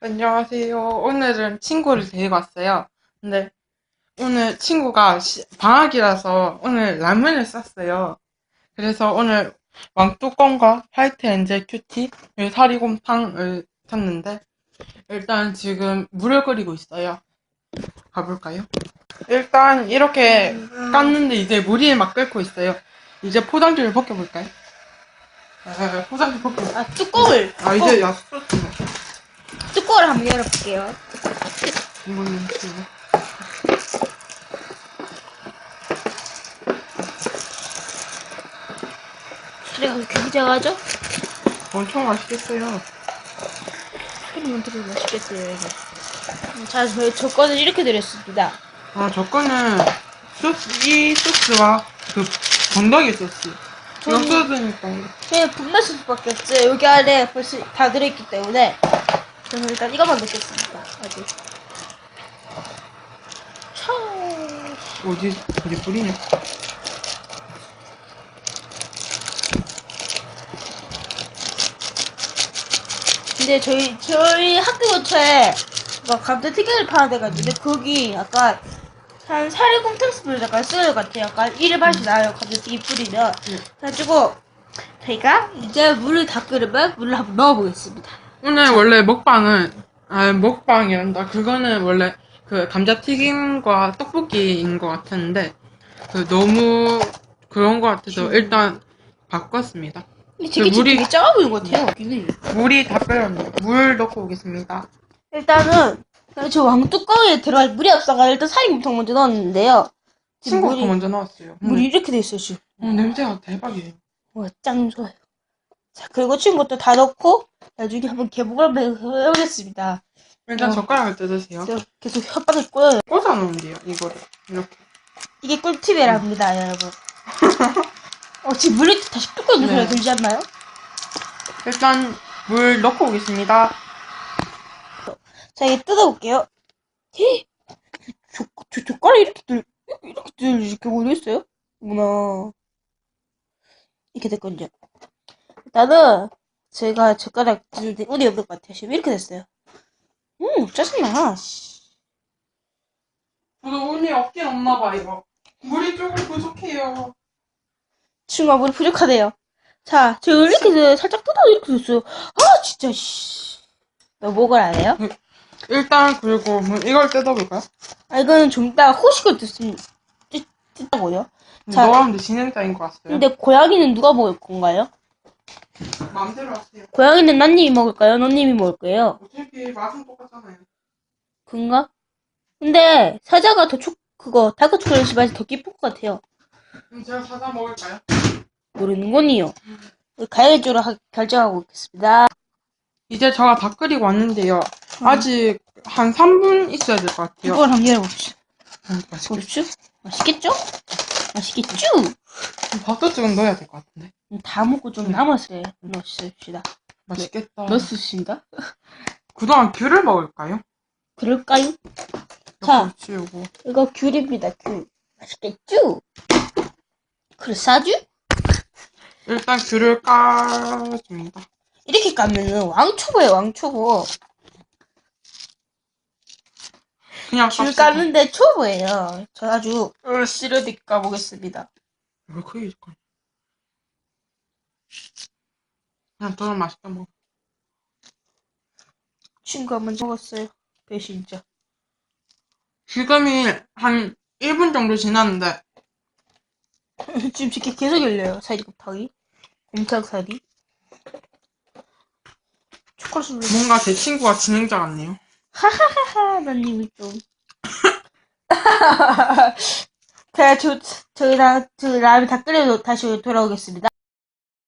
안녕하세요. 오늘은 친구를 데리고 왔어요. 근데 오늘 친구가 시- 방학이라서 오늘 라면을 쌌어요. 그래서 오늘 왕뚜껑과 화이트 엔젤 큐티, 그리고 사리곰탕을 샀는데 일단 지금 물을 끓이고 있어요. 가볼까요? 일단 이렇게 깠는데 이제 물이 막 끓고 있어요. 이제 포장지를 벗겨볼까요? 아, 포장지 벗겨. 아, 뚜껑을. 아 이제 야스네 뚜껑을 한번 열어볼게요. 이거는 지금. 소리가 왜 이렇게 작아져? 엄청 맛있겠어요. 소리만 들으면 맛있겠어요, 이거. 음, 자, 저희 조건을 이렇게 드렸습니다. 아, 저 거는 소스, 이 소스와 그 건더기 소스. 저는- 소스니까. 저희는 분말 소스밖에 없어요. 여기 안에 벌써 다 들어있기 때문에. 저는 일단 이것만 넣겠습니다. 아직. 차. 어디, 어디 뿌리냐? 근데 저희, 저희 학교 근처에 막 감자 튀김을 파는 데가 있는데 거기 약간 한 사리곰탕 스프를 약간 쓰는 것 같아요. 약간 이를 맛이 나요. 감자 튀김 뿌리면. 네. 그래가지고 저희가 이제 물을 다 끓으면 물을 한번 넣어보겠습니다. 오늘 원래 먹방은, 아, 먹방이란다. 그거는 원래 그 감자튀김과 떡볶이인 것 같았는데, 그 너무 그런 것 같아서 일단 바꿨습니다. 근데 되게 물이- 되게 작아 보이는 것 같아요. 여기는. 물이 다 끓었네요. 물 넣고 오겠습니다. 일단은 저 왕뚜껑에 들어갈 물이 없어가 일단 사리곰탕 먼저 넣었는데요. 지금 친구가 물이, 먼저 나왔어요. 물이 이렇게 돼 있어요 지금. 어, 냄새가 대박이에요. 와, 짱 좋아요. 자, 그리고 친구도 다 넣고 나중에 한번 개봉을 한번 해보겠습니다. 일단 어. 젓가락을 뜯으세요. 계속 혓바닥 꼬여요. 꽂아 놓으면 돼요, 이거를. 이렇게. 이게 꿀팁이랍니다, 여러분. 어, 지금 물이 다시 뚜껑 네. 소리가 들지 않나요? 일단 물 넣고 오겠습니다. 자, 이게 뜯어볼게요. 헤! 저, 저, 젓가락 이렇게 들, 이렇게 들, 이렇게 올렸어요? 어머나. 이렇게 됐거든요. 일단은, 제가 젓가락 들때 운이 없는 것 같아요. 지금 이렇게 됐어요. 음, 짜증나. 씨. 저도 운이 없긴 없나 봐, 이거. 물이 조금 부족해요. 친구가 물이 부족하대요. 자, 저 이렇게 돼, 살짝 뜯어 이렇게 됐어요. 아, 진짜, 씨. 너 목을 안 해요? 일단, 그리고 뭐 이걸 뜯어볼까요? 아, 이거는 좀 이따 호식을 뜯, 뜯, 뜯다고요? 자, 너가 근데 진행자인 것 같아요. 근데 고양이는 누가 먹을 건가요? 마음대로 하세요. 고양이는 난님이 먹을까요? 너님이 먹을 거예요? 어차피 맛은 똑같잖아요. 그런가? 근데 사자가 더 초, 그거 다크 초콜릿 맛이 더 깊을 것 같아요. 그럼 제가 사다 먹을까요? 모르는군요. 가열주로 하- 결정하고 있겠습니다. 이제 제가 다 끓이고 왔는데요. 아직 한 3분 있어야 될 것 같아요. 이걸 한번 열어봅시다. 음, 맛있겠다. 보십시오. 맛있겠죠? 맛있겠죠? 밥도 조금 넣어야 될 것 같은데. 음, 다 먹고 좀 남았어요. 넣읍시다. 맛있겠다. 넣습니다. 그동안 귤을 먹을까요? 그럴까요? 자. 자, 치우고. 이거 귤입니다. 귤. 맛있겠죠? 그래 싸주? 일단 귤을 까줍니다. 이렇게 까면은 왕초보예요. 왕초보. 그냥 귤. 까는데 초보예요. 저 아주 으쓰러디 까보겠습니다. 왜 크게 줄까? 그냥 더 맛있게 먹어. 친구 한번 먹었어요. 배신자. 지금이 한 1분 정도 지났는데, 지금 이렇게 계속 열려요. 사리곰탕이. 곰탕사리. 초콜릿을 뭔가 제 친구가 진행자 같네요. 하하하하 난 이미 좀 저 저희 다 저희 라면 다 끓여 다시 돌아오겠습니다